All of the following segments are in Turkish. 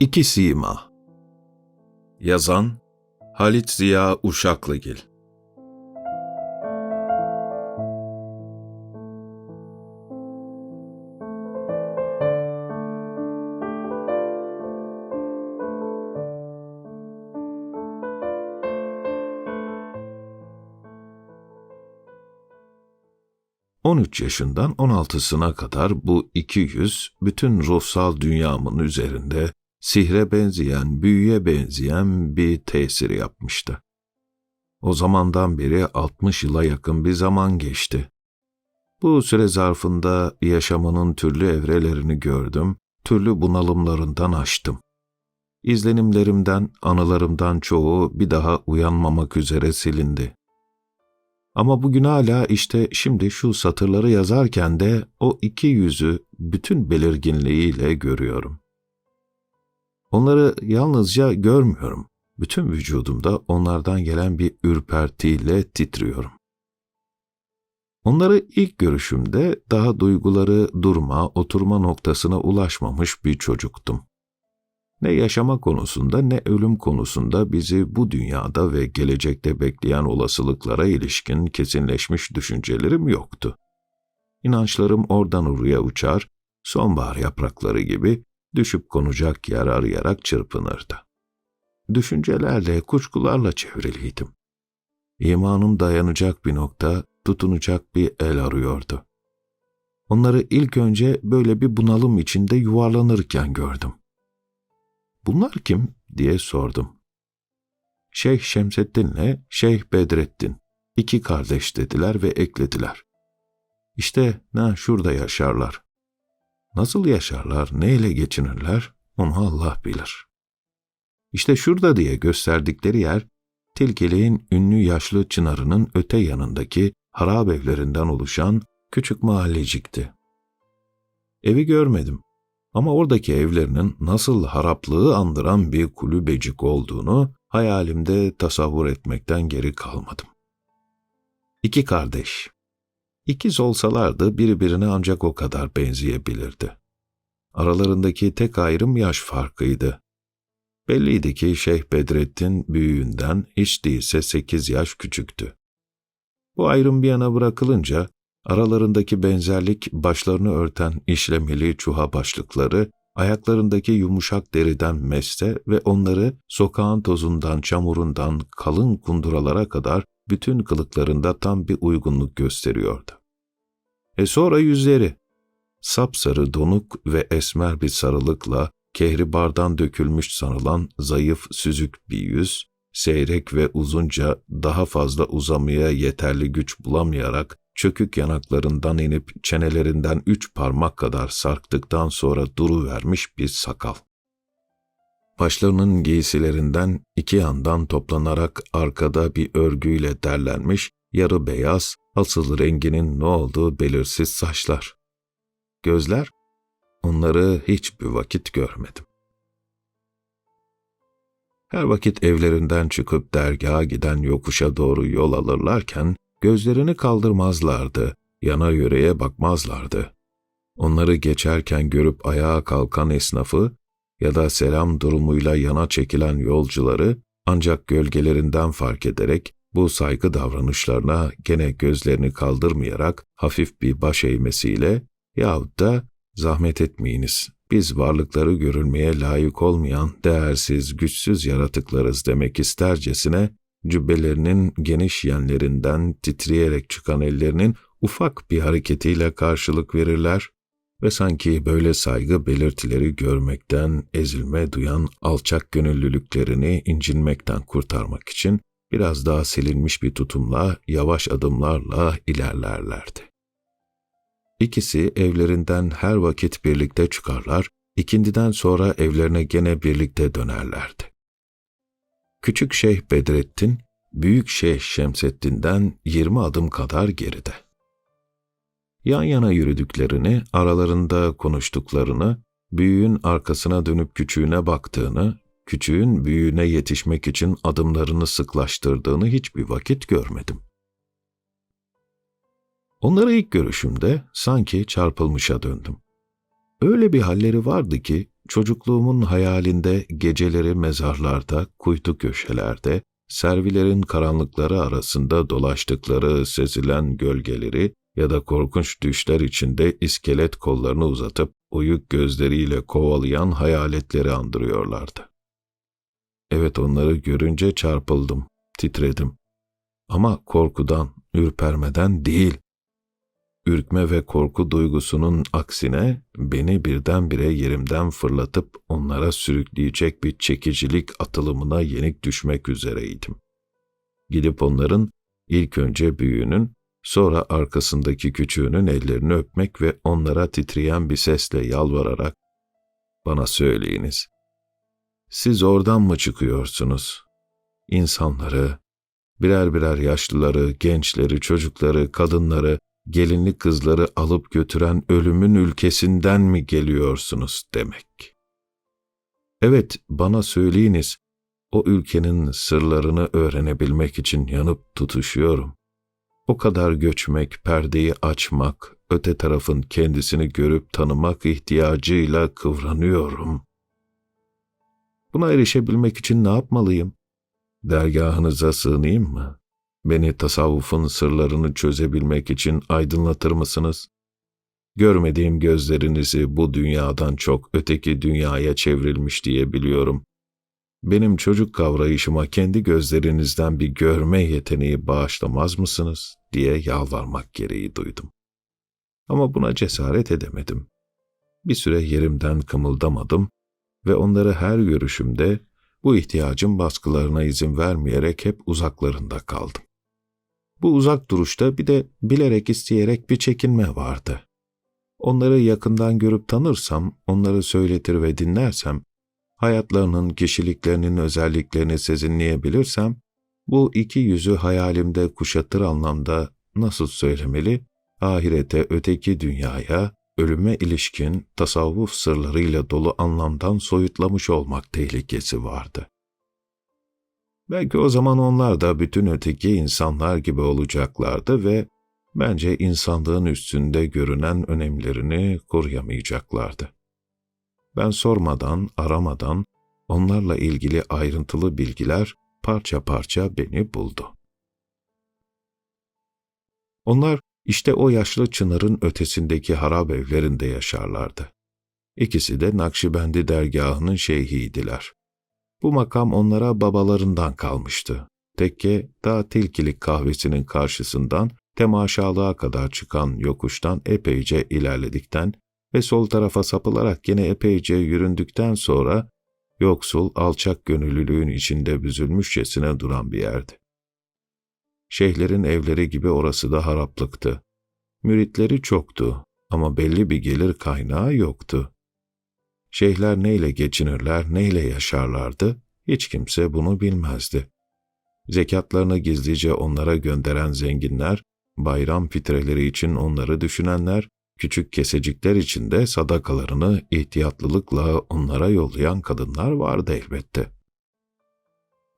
İki Sima. Yazan Halit Ziya Uşaklıgil. ...13 yaşından 16'sına kadar bu iki yüz... ...bütün ruhsal dünyamın üzerinde sihre benzeyen, büyüye benzeyen bir tesir yapmıştı. O zamandan beri 60 yıla yakın bir zaman geçti. Bu süre zarfında yaşamının türlü evrelerini gördüm, türlü bunalımlarından açtım. İzlenimlerimden, anılarımdan çoğu bir daha uyanmamak üzere silindi. Ama bugün hala işte şimdi şu satırları yazarken de o iki yüzü bütün belirginliğiyle görüyorum. Onları yalnızca görmüyorum. Bütün vücudumda onlardan gelen bir ürpertiyle titriyorum. Onları ilk görüşümde daha duyguları durma, oturma noktasına ulaşmamış bir çocuktum. Ne yaşama konusunda ne ölüm konusunda bizi bu dünyada ve gelecekte bekleyen olasılıklara ilişkin kesinleşmiş düşüncelerim yoktu. İnançlarım oradan oraya uçar, sonbahar yaprakları gibi düşüp konacak yer arayarak çırpınırdı. Düşüncelerle, kuşkularla çevriliydim. İmanım dayanacak bir nokta, tutunacak bir el arıyordu. Onları ilk önce böyle bir bunalım içinde yuvarlanırken gördüm. Bunlar kim diye sordum. Şeyh Şemseddin'le Şeyh Bedrettin, iki kardeş dediler ve eklediler. İşte ne şurada yaşarlar. Nasıl yaşarlar, neyle geçinirler onu Allah bilir. İşte şurada diye gösterdikleri yer, Tilkeliğin ünlü yaşlı çınarının öte yanındaki harap evlerinden oluşan küçük mahallecikti. Evi görmedim ama oradaki evlerinin nasıl haraplığı andıran bir kulübecik olduğunu hayalimde tasavvur etmekten geri kalmadım. İki kardeş, İkiz olsalardı birbirine ancak o kadar benzeyebilirdi. Aralarındaki tek ayrım yaş farkıydı. Belliydi ki Şeyh Bedrettin büyüğünden hiç değilse sekiz yaş küçüktü. Bu ayrım bir yana bırakılınca aralarındaki benzerlik başlarını örten işlemeli çuha başlıkları, ayaklarındaki yumuşak deriden meste ve onları sokağın tozundan, çamurundan kalın kunduralara kadar bütün kılıklarında tam bir uygunluk gösteriyordu. E sonra yüzleri. Sapsarı donuk ve esmer bir sarılıkla kehribardan dökülmüş sanılan zayıf süzük bir yüz, seyrek ve uzunca daha fazla uzamaya yeterli güç bulamayarak çökük yanaklarından inip çenelerinden üç parmak kadar sarktıktan sonra duru vermiş bir sakal. Başlarının giysilerinden iki yandan toplanarak arkada bir örgüyle derlenmiş, yarı beyaz, asıl renginin ne olduğu belirsiz saçlar. Gözler, onları hiçbir vakit görmedim. Her vakit evlerinden çıkıp dergaha giden yokuşa doğru yol alırlarken, gözlerini kaldırmazlardı, yana yöreye bakmazlardı. Onları geçerken görüp ayağa kalkan esnafı, ya da selam durumuyla yana çekilen yolcuları ancak gölgelerinden fark ederek bu saygı davranışlarına gene gözlerini kaldırmayarak hafif bir baş eğmesiyle yahut da zahmet etmeyiniz, biz varlıkları görülmeye layık olmayan değersiz, güçsüz yaratıklarız. demek istercesine cübbelerinin geniş yenlerinden titreyerek çıkan ellerinin ufak bir hareketiyle karşılık verirler ve sanki böyle saygı belirtileri görmekten ezilme duyan alçak gönüllülüklerini incinmekten kurtarmak için biraz daha silinmiş bir tutumla, yavaş adımlarla ilerlerlerdi. İkisi evlerinden her vakit birlikte çıkarlar, ikindiden sonra evlerine gene birlikte dönerlerdi. Küçük Şeyh Bedrettin, Büyük Şeyh Şemseddin'den yirmi adım kadar geride. Yan yana yürüdüklerini, aralarında konuştuklarını, büyüğün arkasına dönüp küçüğüne baktığını, küçüğün büyüğüne yetişmek için adımlarını sıklaştırdığını hiçbir vakit görmedim. Onları ilk görüşümde sanki çarpılmışa döndüm. Öyle bir halleri vardı ki çocukluğumun hayalinde geceleri mezarlarda, kuytu köşelerde, servilerin karanlıkları arasında dolaştıkları sezilen gölgeleri ya da korkunç düşler içinde iskelet kollarını uzatıp uyuk gözleriyle kovalayan hayaletleri andırıyorlardı. Evet onları görünce çarpıldım, titredim. Ama korkudan, ürpermeden değil. Ürkme ve korku duygusunun aksine beni birdenbire yerimden fırlatıp onlara sürükleyecek bir çekicilik atılımına yenik düşmek üzereydim. Gidip onların ilk önce büyüğünün, sonra arkasındaki küçüğünün ellerini öpmek ve onlara titreyen bir sesle yalvararak, ''Bana söyleyiniz, siz oradan mı çıkıyorsunuz? İnsanları, birer birer yaşlıları, gençleri, çocukları, kadınları, gelinli kızları alıp götüren ölümün ülkesinden mi geliyorsunuz demek. Evet, bana söyleyiniz, o ülkenin sırlarını öğrenebilmek için yanıp tutuşuyorum. O kadar göçmek, perdeyi açmak, öte tarafın kendisini görüp tanımak ihtiyacıyla kıvranıyorum. Buna erişebilmek için ne yapmalıyım? Dergahınıza sığınayım mı? Beni tasavvufun sırlarını çözebilmek için aydınlatır mısınız? Görmediğim gözlerinizi bu dünyadan çok öteki dünyaya çevrilmiş diye biliyorum. Benim çocuk kavrayışıma kendi gözlerinizden bir görme yeteneği bağışlamaz mısınız diye yalvarmak gereği duydum. Ama buna cesaret edemedim. Bir süre yerimden kımıldamadım ve onları her görüşümde bu ihtiyacın baskılarına izin vermeyerek hep uzaklarında kaldım. Bu uzak duruşta bir de bilerek isteyerek bir çekinme vardı. Onları yakından görüp tanırsam, onları söyletir ve dinlersem, hayatlarının, kişiliklerinin özelliklerini sezinleyebilirsem, bu iki yüzü hayalimde kuşatır anlamda nasıl söylemeli, ahirete, öteki dünyaya, ölüme ilişkin tasavvuf sırlarıyla dolu anlamdan soyutlamış olmak tehlikesi vardı. Belki o zaman onlar da bütün öteki insanlar gibi olacaklardı ve bence insanlığın üstünde görünen önemlerini koruyamayacaklardı. Ben sormadan, aramadan onlarla ilgili ayrıntılı bilgiler parça parça beni buldu. Onlar işte o yaşlı çınarın ötesindeki harap evlerinde yaşarlardı. İkisi de Nakşibendi dergahının şeyhiydiler. Bu makam onlara babalarından kalmıştı. Tekke, daha tilkilik kahvesinin karşısından temaşalığa kadar çıkan yokuştan epeyce ilerledikten ve sol tarafa sapılarak yine epeyce yüründükten sonra yoksul, alçak gönüllülüğün içinde büzülmüşçesine duran bir yerdi. Şeyhlerin evleri gibi orası da haraplıktı. Müritleri çoktu ama belli bir gelir kaynağı yoktu. Şeyhler neyle geçinirler, neyle yaşarlardı, hiç kimse bunu bilmezdi. Zekatlarını gizlice onlara gönderen zenginler, bayram fitreleri için onları düşünenler, küçük kesecikler için de sadakalarını ihtiyatlılıkla onlara yollayan kadınlar vardı elbette.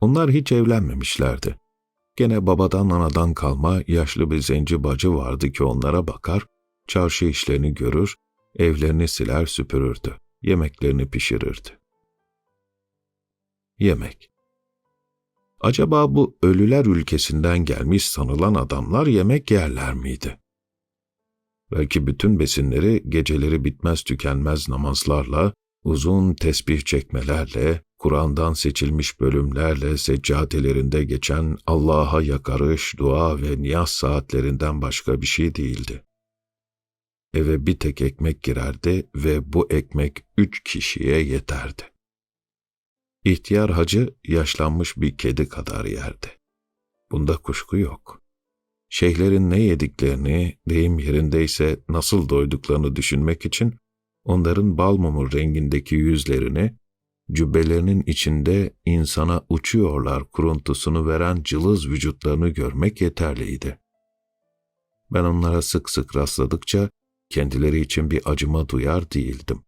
Onlar hiç evlenmemişlerdi. Gene babadan anadan kalma yaşlı bir zenci bacı vardı ki onlara bakar, çarşı işlerini görür, evlerini siler süpürürdü, yemeklerini pişirirdi. Yemek Acaba bu ölüler ülkesinden gelmiş sanılan adamlar yemek yerler miydi? Belki bütün besinleri geceleri bitmez tükenmez namazlarla, uzun tesbih çekmelerle, Kur'an'dan seçilmiş bölümlerle seccadelerinde geçen Allah'a yakarış, dua ve niyaz saatlerinden başka bir şey değildi. Eve bir tek ekmek girerdi ve bu ekmek üç kişiye yeterdi. İhtiyar hacı yaşlanmış bir kedi kadar yerdi. Bunda kuşku yok. Şeyhlerin ne yediklerini, deyim yerindeyse nasıl doyduklarını düşünmek için onların bal mumu rengindeki yüzlerini cübbelerinin içinde insana uçuyorlar kuruntusunu veren cılız vücutlarını görmek yeterliydi. Ben onlara sık sık rastladıkça kendileri için bir acıma duyar değildim.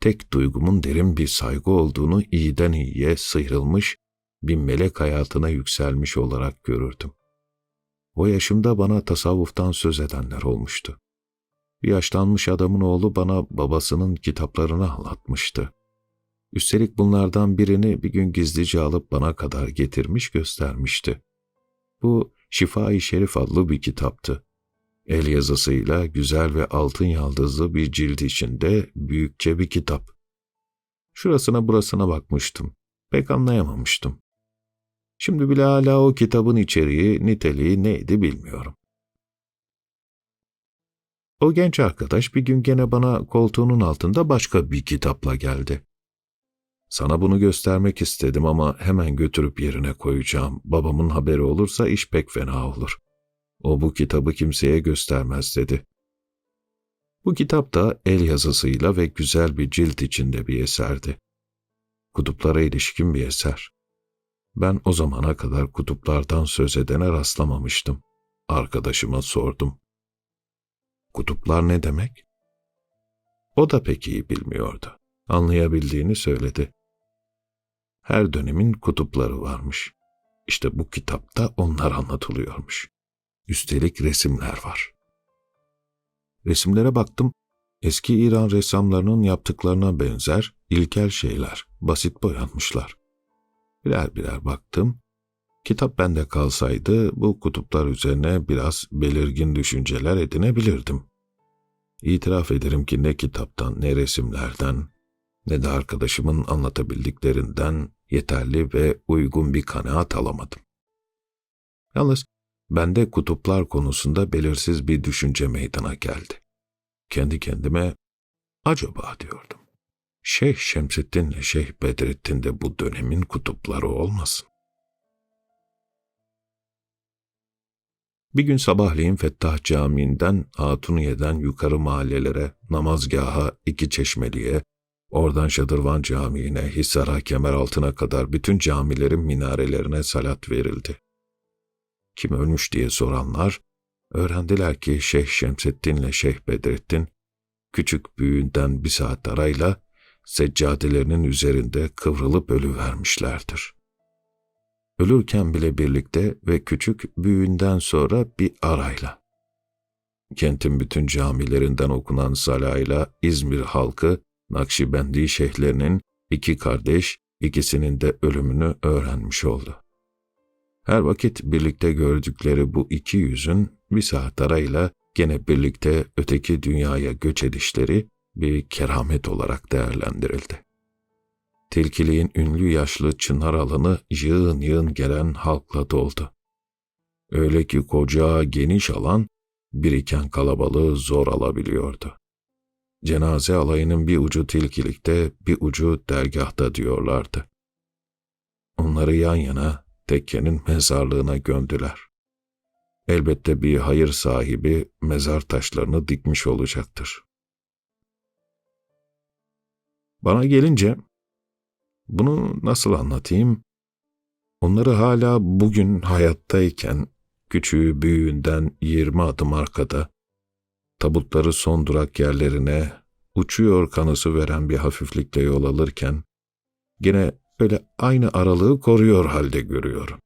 Tek duygumun derin bir saygı olduğunu iyiden iyiye sıyrılmış, bir melek hayatına yükselmiş olarak görürdüm. O yaşımda bana tasavvuftan söz edenler olmuştu. Bir yaşlanmış adamın oğlu bana babasının kitaplarını anlatmıştı. Üstelik bunlardan birini bir gün gizlice alıp bana kadar getirmiş göstermişti. Bu Şifa-i Şerif adlı bir kitaptı. El yazısıyla güzel ve altın yaldızlı bir cilt içinde büyükçe bir kitap. Şurasına burasına bakmıştım. Pek anlayamamıştım. Şimdi bile hala o kitabın içeriği, niteliği neydi bilmiyorum. O genç arkadaş bir gün gene bana koltuğunun altında başka bir kitapla geldi. Sana bunu göstermek istedim ama hemen götürüp yerine koyacağım. Babamın haberi olursa iş pek fena olur. O bu kitabı kimseye göstermez dedi. Bu kitap da el yazısıyla ve güzel bir cilt içinde bir eserdi. Kutuplara ilişkin bir eser. Ben o zamana kadar kutuplardan söz edene rastlamamıştım. Arkadaşıma sordum. Kutuplar ne demek? O da pek iyi bilmiyordu. Anlayabildiğini söyledi. Her dönemin kutupları varmış. İşte bu kitapta onlar anlatılıyormuş. Üstelik resimler var. Resimlere baktım, eski İran ressamlarının yaptıklarına benzer ilkel şeyler, basit boyanmışlar. Birer birer baktım. Kitap bende kalsaydı bu kutuplar üzerine biraz belirgin düşünceler edinebilirdim. İtiraf ederim ki ne kitaptan ne resimlerden ne de arkadaşımın anlatabildiklerinden yeterli ve uygun bir kanaat alamadım. Yalnız bende kutuplar konusunda belirsiz bir düşünce meydana geldi. Kendi kendime acaba diyordum. Şeyh Şemsettin ile Şeyh Bedrettin de bu dönemin kutupları olmasın? Bir gün sabahleyin Fettah Camii'nden Hatuniye'den yukarı mahallelere, namazgaha, iki çeşmeliye, oradan Şadırvan Camii'ne, Hisar'a, Kemeraltı'na kadar bütün camilerin minarelerine salat verildi. Kim ölmüş diye soranlar, öğrendiler ki Şeyh Şemsettin ile Şeyh Bedrettin, küçük büyüğünden bir saat arayla seccadelerinin üzerinde kıvrılıp ölüvermişlerdir. Ölürken bile birlikte ve küçük büyüğünden sonra bir arayla. Kentin bütün camilerinden okunan salayla İzmir halkı Nakşibendi şeyhlerinin iki kardeş, ikisinin de ölümünü öğrenmiş oldu. Her vakit birlikte gördükleri bu iki yüzün bir saat arayla gene birlikte öteki dünyaya göç edişleri bir keramet olarak değerlendirildi. Tilkiliğin ünlü yaşlı çınar alanı yığın yığın gelen halkla doldu. Öyle ki koca geniş alan biriken kalabalığı zor alabiliyordu. Cenaze alayının bir ucu tilkilikte, bir ucu dergahta diyorlardı. Onları yan yana tekkenin mezarlığına gömdüler. Elbette bir hayır sahibi mezar taşlarını dikmiş olacaktır. Bana gelince bunu nasıl anlatayım? Onları hala bugün hayattayken küçüğü büyüğünden yirmi adım arkada, tabutları son durak yerlerine uçuyor kanısı veren bir hafiflikle yol alırken, gene öyle aynı aralığı koruyor halde görüyorum.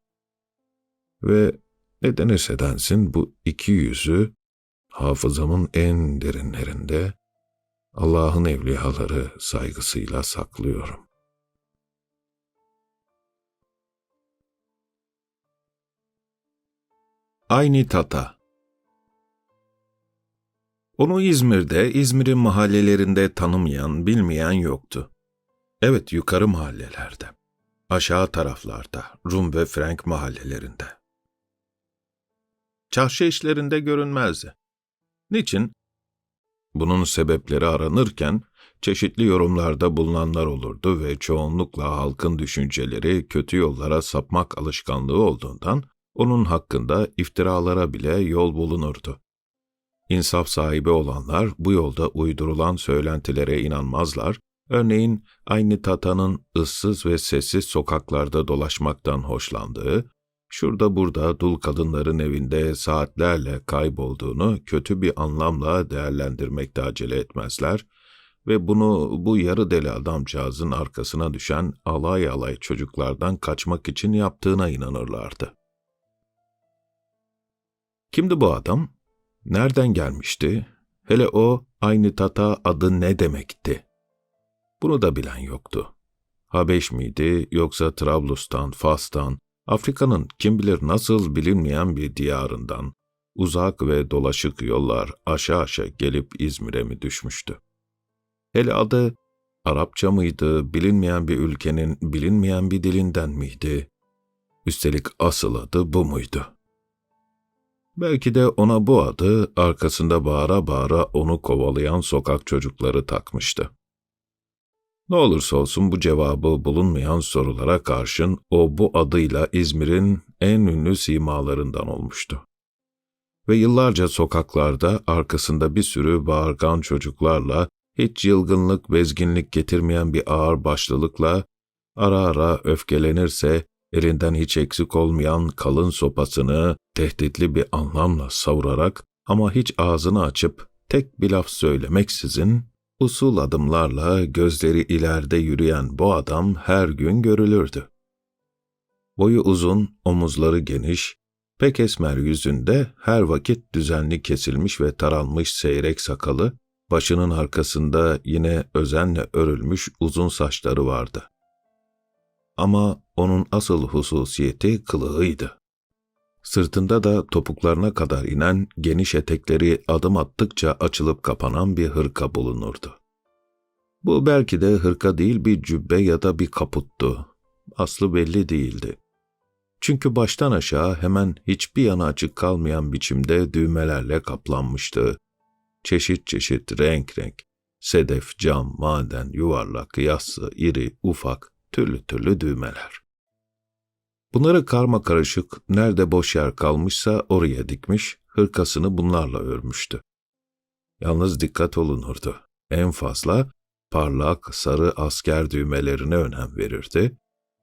Ve ne denirse densin bu iki yüzü hafızamın en derinlerinde Allah'ın evliyaları saygısıyla saklıyorum. Aynı Tata Onu İzmir'de, İzmir'in mahallelerinde tanımayan, bilmeyen yoktu. Evet, yukarı mahallelerde. Aşağı taraflarda, Rum ve Frank mahallelerinde. Çarşı işlerinde görünmezdi. Niçin? Bunun sebepleri aranırken çeşitli yorumlarda bulunanlar olurdu ve çoğunlukla halkın düşünceleri kötü yollara sapmak alışkanlığı olduğundan onun hakkında iftiralara bile yol bulunurdu. İnsaf sahibi olanlar bu yolda uydurulan söylentilere inanmazlar, örneğin aynı Tata'nın ıssız ve sessiz sokaklarda dolaşmaktan hoşlandığı, şurada burada dul kadınların evinde saatlerle kaybolduğunu kötü bir anlamla değerlendirmekte acele etmezler ve bunu bu yarı deli adamcağızın arkasına düşen alay alay çocuklardan kaçmak için yaptığına inanırlardı. Kimdi bu adam? Nereden gelmişti? Hele o aynı tata adı ne demekti? Bunu da bilen yoktu. Habeş miydi yoksa Trablus'tan, Fas'tan, Afrika'nın kim bilir nasıl bilinmeyen bir diyarından, uzak ve dolaşık yollar aşağı aşağı gelip İzmir'e mi düşmüştü? Hele adı Arapça mıydı, bilinmeyen bir ülkenin bilinmeyen bir dilinden miydi? Üstelik asıl adı bu muydu? Belki de ona bu adı arkasında bağıra bağıra onu kovalayan sokak çocukları takmıştı. Ne olursa olsun bu cevabı bulunmayan sorulara karşın o bu adıyla İzmir'in en ünlü simalarından olmuştu. Ve yıllarca sokaklarda arkasında bir sürü bağırgan çocuklarla hiç yılgınlık, bezginlik getirmeyen bir ağır başlılıkla ara ara öfkelenirse elinden hiç eksik olmayan kalın sopasını tehditli bir anlamla savurarak ama hiç ağzını açıp tek bir laf söylemeksizin usul adımlarla gözleri ileride yürüyen bu adam her gün görülürdü. Boyu uzun, omuzları geniş, pek esmer yüzünde her vakit düzenli kesilmiş ve taranmış seyrek sakalı, başının arkasında yine özenle örülmüş uzun saçları vardı. Ama onun asıl hususiyeti kılığıydı. Sırtında da topuklarına kadar inen geniş etekleri adım attıkça açılıp kapanan bir hırka bulunurdu. Bu belki de hırka değil bir cübbe ya da bir kaputtu. Aslı belli değildi. Çünkü baştan aşağı hemen hiçbir yana açık kalmayan biçimde düğmelerle kaplanmıştı. Çeşit çeşit renk renk, sedef, cam, maden, yuvarlak, yassı, iri, ufak, türlü türlü düğmeler. Bunları karma karışık, nerede boş yer kalmışsa oraya dikmiş, hırkasını bunlarla örmüştü. Yalnız dikkat olunurdu. En fazla parlak sarı asker düğmelerine önem verirdi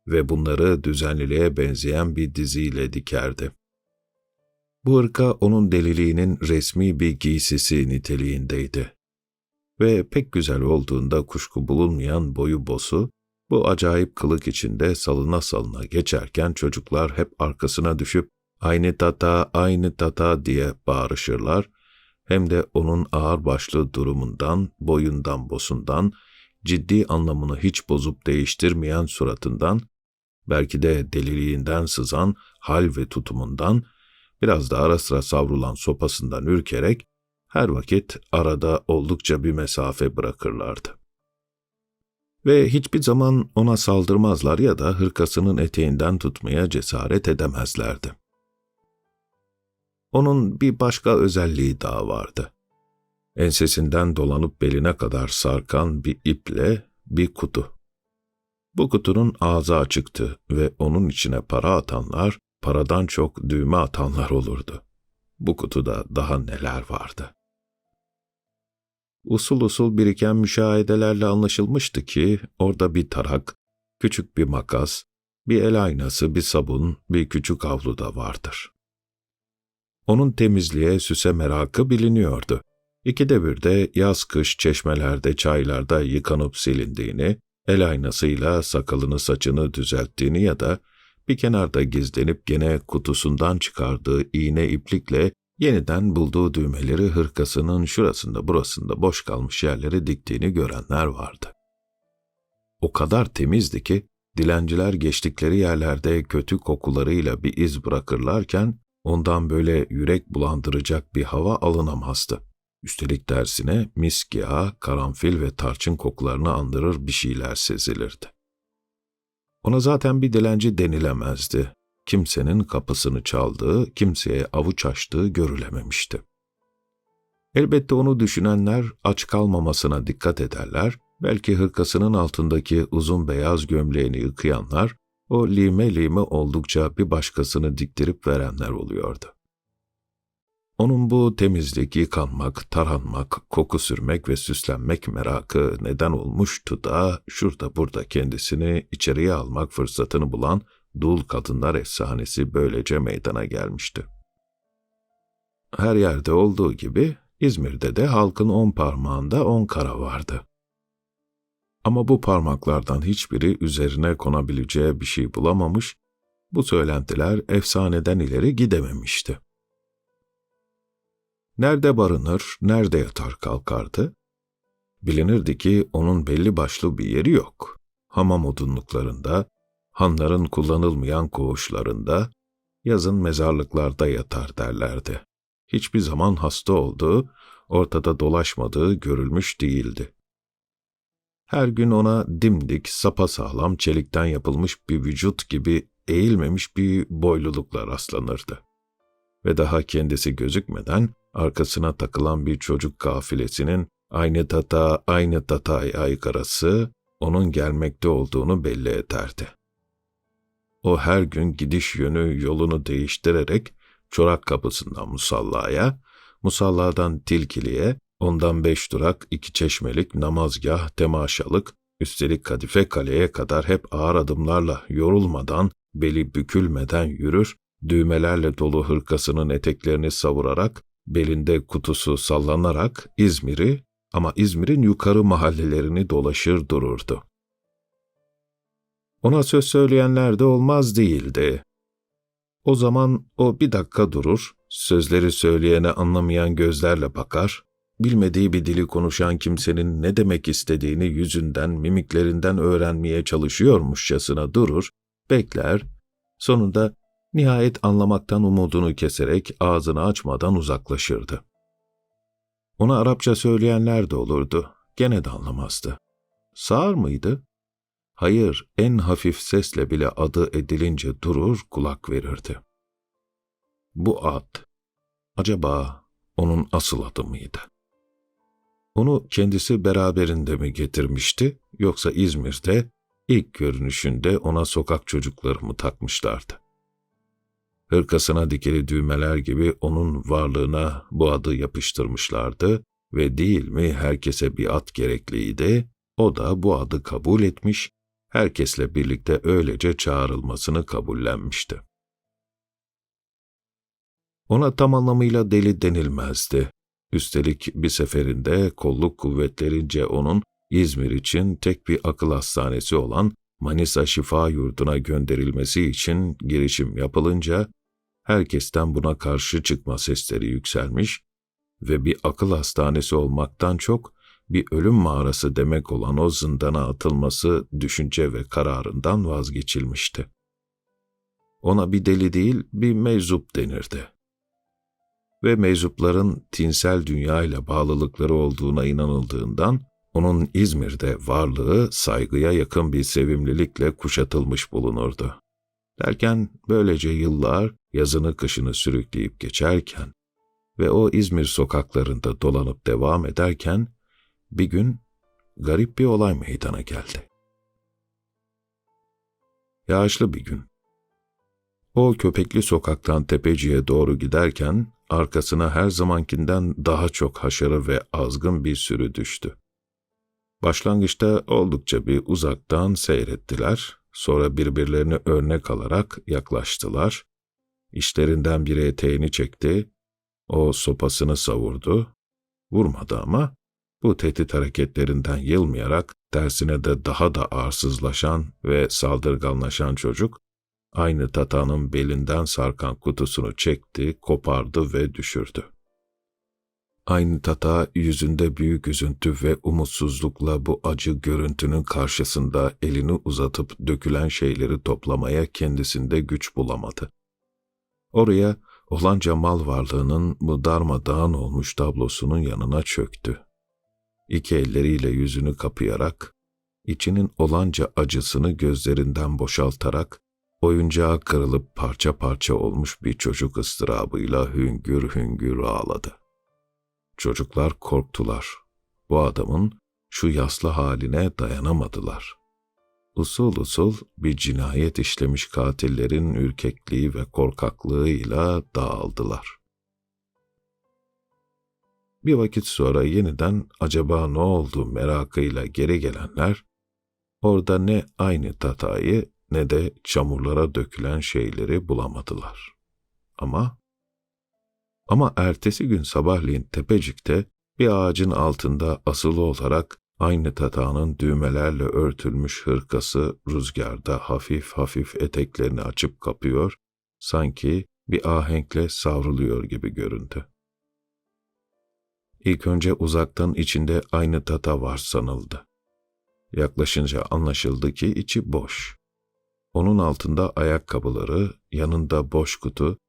ve bunları düzenliliğe benzeyen bir diziyle dikerdi. Bu hırka onun deliliğinin resmi bir giysisi niteliğindeydi. Ve pek güzel olduğunda kuşku bulunmayan boyu bosu, bu acayip kılık içinde salına salına geçerken çocuklar hep arkasına düşüp aynı tata, aynı tata diye bağırışırlar, hem de onun ağırbaşlı durumundan, boyundan, bosundan, ciddi anlamını hiç bozup değiştirmeyen suratından, belki de deliliğinden sızan hal ve tutumundan, biraz da ara sıra savrulan sopasından ürkerek, her vakit arada oldukça bir mesafe bırakırlardı. Ve hiçbir zaman ona saldırmazlar ya da hırkasının eteğinden tutmaya cesaret edemezlerdi. Onun bir başka özelliği daha vardı. Ensesinden dolanıp beline kadar sarkan bir iple bir kutu. Bu kutunun ağzı açıktı ve onun içine para atanlar, paradan çok düğme atanlar olurdu. Bu kutuda daha neler vardı? Usul usul biriken müşahedelerle anlaşılmıştı ki orada bir tarak, küçük bir makas, bir el aynası, bir sabun, bir küçük havlu da vardır. Onun temizliğe, süse merakı biliniyordu. İkide bir de yaz-kış çeşmelerde, çaylarda yıkanıp silindiğini, el aynasıyla sakalını saçını düzelttiğini ya da bir kenarda gizlenip gene kutusundan çıkardığı iğne iplikle yeniden bulduğu düğmeleri hırkasının şurasında burasında boş kalmış yerlere diktiğini görenler vardı. O kadar temizdi ki dilenciler geçtikleri yerlerde kötü kokularıyla bir iz bırakırlarken ondan böyle yürek bulandıracak bir hava alınamazdı. Üstelik dersine misk yağı, karanfil ve tarçın kokularını andırır bir şeyler sezilirdi. Ona zaten bir dilenci denilemezdi. Kimsenin kapısını çaldığı, kimseye avuç açtığı görülememişti. Elbette onu düşünenler aç kalmamasına dikkat ederler, belki hırkasının altındaki uzun beyaz gömleğini yıkayanlar, o lime lime oldukça bir başkasını diktirip verenler oluyordu. Onun bu temizlik, yıkanmak, taranmak, koku sürmek ve süslenmek merakı neden olmuştu da şurada burada kendisini içeriye almak fırsatını bulan dul kadınlar efsanesi böylece meydana gelmişti. Her yerde olduğu gibi İzmir'de de halkın on parmağında on kara vardı. Ama bu parmaklardan hiçbiri üzerine konabileceği bir şey bulamamış, bu söylentiler efsaneden ileri gidememişti. Nerede barınır, nerede yatar kalkardı? Bilinirdi ki onun belli başlı bir yeri yok. Hamam odunluklarında, hanların kullanılmayan koğuşlarında, yazın mezarlıklarda yatar derlerdi. Hiçbir zaman hasta olduğu, ortada dolaşmadığı görülmüş değildi. Her gün ona dimdik, sapasağlam çelikten yapılmış bir vücut gibi eğilmemiş bir boylulukla rastlanırdı. Ve daha kendisi gözükmeden arkasına takılan bir çocuk kafilesinin aynı tata aynı tata aygarası onun gelmekte olduğunu belli ederdi. O her gün gidiş yönü yolunu değiştirerek çorak kapısından musallaya, musalladan tilkiliye, ondan beş durak, iki çeşmelik, namazgah, temaşalık, üstelik kadife kaleye kadar hep ağır adımlarla yorulmadan, beli bükülmeden yürür, düğmelerle dolu hırkasının eteklerini savurarak, belinde kutusu sallanarak İzmir'i ama İzmir'in yukarı mahallelerini dolaşır dururdu. Ona söz söyleyenler de olmaz değildi. O zaman o bir dakika durur, sözleri söyleyene anlamayan gözlerle bakar, bilmediği bir dili konuşan kimsenin ne demek istediğini yüzünden, mimiklerinden öğrenmeye çalışıyormuşçasına durur, bekler, sonunda nihayet anlamaktan umudunu keserek ağzını açmadan uzaklaşırdı. Ona Arapça söyleyenler de olurdu, gene de anlamazdı. Sağır mıydı? Hayır, en hafif sesle bile adı edilince durur, kulak verirdi. Bu ad, acaba onun asıl adı mıydı? Onu kendisi beraberinde mi getirmişti, yoksa İzmir'de ilk görünüşünde ona sokak çocukları mı takmışlardı? Hırkasına dikili düğmeler gibi onun varlığına bu adı yapıştırmışlardı ve değil mi herkese bir ad gerekliydi, o da bu adı kabul etmiş, herkesle birlikte öylece çağrılmasını kabullenmişti. Ona tam anlamıyla deli denilmezdi. Üstelik bir seferinde kolluk kuvvetlerince onun İzmir için tek bir akıl hastanesi olan Manisa Şifa Yurdu'na gönderilmesi için girişim yapılınca herkesten buna karşı çıkma sesleri yükselmiş ve bir akıl hastanesi olmaktan çok bir ölüm mağarası demek olan o zindana atılması düşünce ve kararından vazgeçilmişti. Ona bir deli değil, bir meczup denirdi. Ve meczupların tinsel dünya ile bağlılıkları olduğuna inanıldığından, onun İzmir'de varlığı saygıya yakın bir sevimlilikle kuşatılmış bulunurdu. Derken böylece yıllar yazını kışını sürükleyip geçerken ve o İzmir sokaklarında dolanıp devam ederken bir gün garip bir olay meydana geldi. Yağışlı bir gün. O köpekli sokaktan tepeciye doğru giderken arkasına her zamankinden daha çok haşarı ve azgın bir sürü düştü. Başlangıçta oldukça bir uzaktan seyrettiler, sonra birbirlerini örnek alarak yaklaştılar. İşlerinden biri eteğini çekti, o sopasını savurdu, vurmadı ama bu tehdit hareketlerinden yılmayarak tersine de daha da arsızlaşan ve saldırganlaşan çocuk, aynı tatanın belinden sarkan kutusunu çekti, kopardı ve düşürdü. Aynı tata yüzünde büyük üzüntü ve umutsuzlukla bu acı görüntünün karşısında elini uzatıp dökülen şeyleri toplamaya kendisinde güç bulamadı. Oraya olanca mal varlığının bu darmadağın olmuş tablosunun yanına çöktü. İki elleriyle yüzünü kapayarak, içinin olanca acısını gözlerinden boşaltarak, oyuncağa kırılıp parça parça olmuş bir çocuk ıstırabıyla hüngür hüngür ağladı. Çocuklar korktular. Bu adamın şu yaslı haline dayanamadılar. Usul usul bir cinayet işlemiş katillerin ürkekliği ve korkaklığıyla dağıldılar. Bir vakit sonra yeniden acaba ne oldu merakıyla geri gelenler, orada ne aynı tatayı ne de çamurlara dökülen şeyleri bulamadılar. Ama ama ertesi gün sabahleyin tepecikte bir ağacın altında asılı olarak aynı tatağının düğmelerle örtülmüş hırkası rüzgarda hafif hafif eteklerini açıp kapıyor, sanki bir ahenkle savruluyor gibi göründü. İlk önce uzaktan içinde aynı tata var sanıldı. Yaklaşınca anlaşıldı ki içi boş. Onun altında ayakkabıları, yanında boş kutu,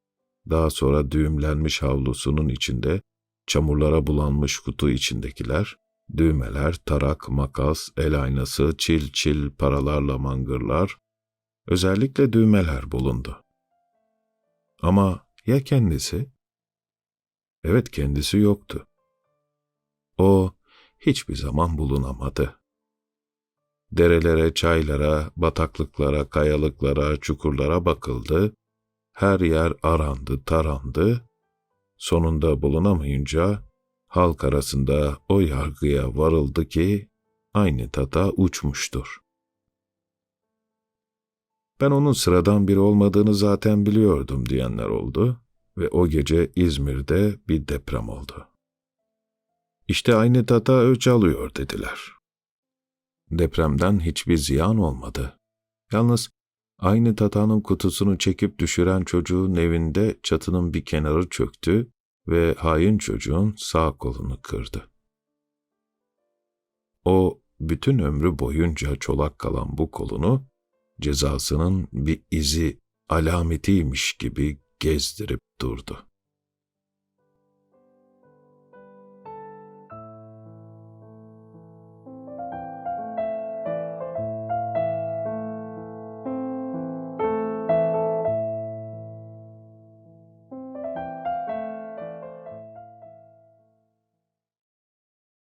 daha sonra düğümlenmiş havlusunun içinde çamurlara bulanmış kutu içindekiler, düğmeler, tarak, makas, el aynası, çil çil paralarla mangırlar, özellikle düğmeler bulundu. Ama ya kendisi? Evet kendisi yoktu. O hiçbir zaman bulunamadı. Derelere, çaylara, bataklıklara, kayalıklara, çukurlara bakıldı. Her yer arandı, tarandı. Sonunda bulunamayınca halk arasında o yargıya varıldı ki aynı tata uçmuştur. Ben onun sıradan biri olmadığını zaten biliyordum diyenler oldu ve o gece İzmir'de bir deprem oldu. İşte aynı tata ölç alıyor dediler. Depremden hiçbir ziyan olmadı. Yalnız aynı tatanın kutusunu çekip düşüren çocuğun evinde çatının bir kenarı çöktü ve hain çocuğun sağ kolunu kırdı. O bütün ömrü boyunca çolak kalan bu kolunu cezasının bir izi, alametiymiş gibi gezdirip durdu.